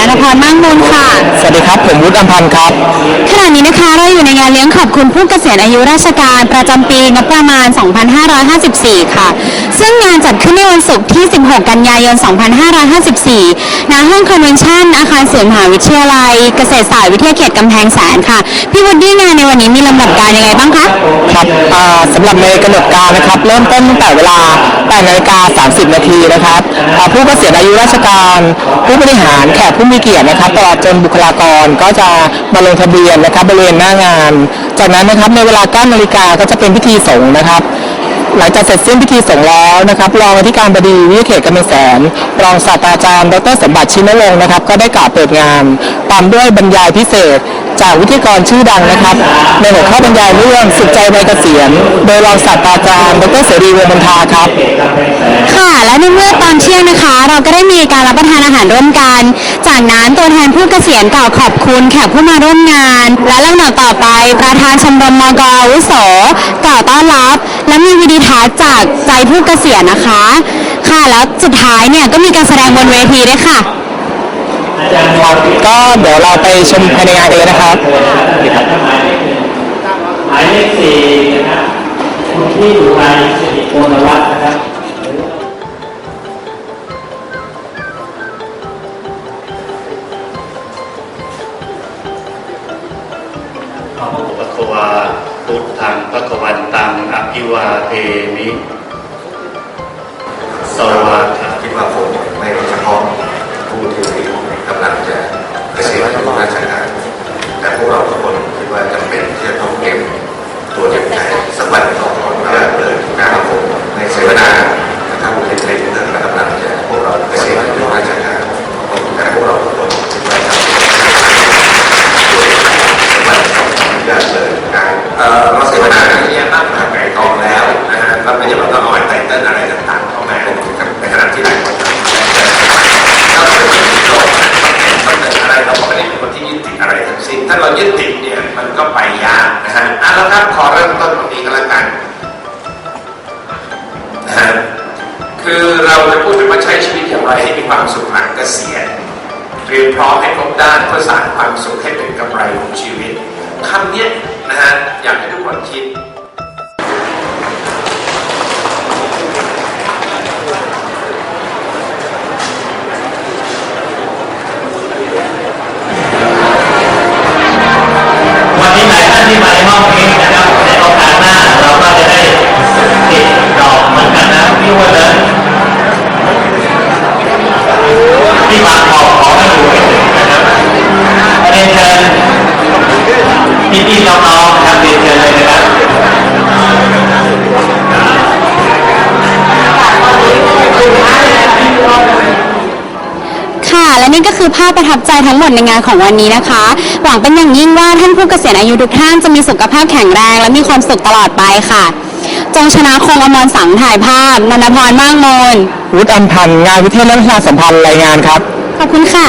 นันทพรมั่งมูลค่ะ สวัสดีครับ ผมวุฒิอัมพันธ์ครับ ขณะนี้นะคะเราอยู่ในงานเลี้ยงขอบคุณผู้เกษียณอายุราชการประจำปีงบประมาณ 2554 ค่ะ ซึ่งงานจัดขึ้นในวันศุกร์ที่ 16 กันยายน 2554 ณ ห้องคอนเวนชั่น อาคารศูนย์มหาวิทยาลัย เกษตรศาสตร์วิทยาเขตกำแพงแสนค่ะ พี่วุฒิงานในวันนี้มีลำดับการยังไงบ้างคะ ครับอ่าสำหรับในกำหนดการนะครับ เริ่มต้นตั้งแต่เวลา 8นาฬิกา30 นาทีนะครับผู้เกษียณอายุราชการ ผู้บริหารแขกผู้มีเกียรตินะครับตลอดจนบุคลากรก็จะมาลงทะเบียนนะครับบริเวณหน้างาน จากนั้นนะครับในเวลา9นาฬิกาก็จะเป็นพิธีสงฆ์นะครับหลังจากเสร็จสิ้นพิธีสงฆ์แล้วนะครับรองอธิการบดีวิเขตกำแพงแสน รองศาสตราจารย์ ดรสมบัติชินรงค์นะครับ ก็ได้กล่าวเปิดงานตามด้วยบรรยายพิเศษ จากวิทยากรชื่อดังนะครับ ในหัวข้อบรรยายเรื่องสุขใจวัยเกษียณโดยรองศาสตราจารย์ดรเสรีวงศ์มนทาครับ ค่ะ และในเมื่อตอนเที่ยงนะคะ เราก็ได้มีการรับประทานอาหารร่วมกัน จากนั้นตัวแทนผู้เกษียณกล่าวขอบคุณแขกผู้มาร่วมงาน และลำดับต่อไป ประธานชมรมมกอาวุโสกล่าวต้อนรับ และมีวิดีทัศน์จากใจผู้เกษียณนะคะ ค่ะแล้วสุดท้ายเนี่ยก็มีการแสดงบนเวทีด้วยค่ะ ก็เดี๋ยวเราไปชมภายในงานเองนะครับหมายเลขสี่นะครับคุณพี่อุไรสิริโกนวัฒน์นะครับพระพุทธวาพุทธังพระกวันตังอภิวาเทมิ ยึดติดเนี่ยมันก็ไปยากนะฮะอะแล้วครับขอเริ่มต้นตรงนี้ก็แล้วกันนะฮะคือเราจะพูดถึงว่าใช้ชีวิตอย่างไรให้มีความสุขหลังเกษียณเตรียมพร้อมให้ครบด้านเพื่อสร้างความสุขให้เป็นกำไรของชีวิตคำเนี้ยนะฮะอยากให้ทุกคนคิด พี่ๆน้องๆนะครับเรียนเชิญเลยนะครับค่ะ และนี่ก็คือภาพประทับใจทั้งหมดในงานของวันนี้นะคะ หวังเป็นอย่างยิ่งว่าท่านผู้เกษียณอายุทุกท่านจะมีสุขภาพแข็งแรง และมีความสุขตลอดไปค่ะ จงชนะคงอมรสังถ่ายภาพนันทพรมากมนวุฒิอัมพันธ์งานวิทยาและประชาสัมพันธ์รายงานครับ ขอบคุณค่ะ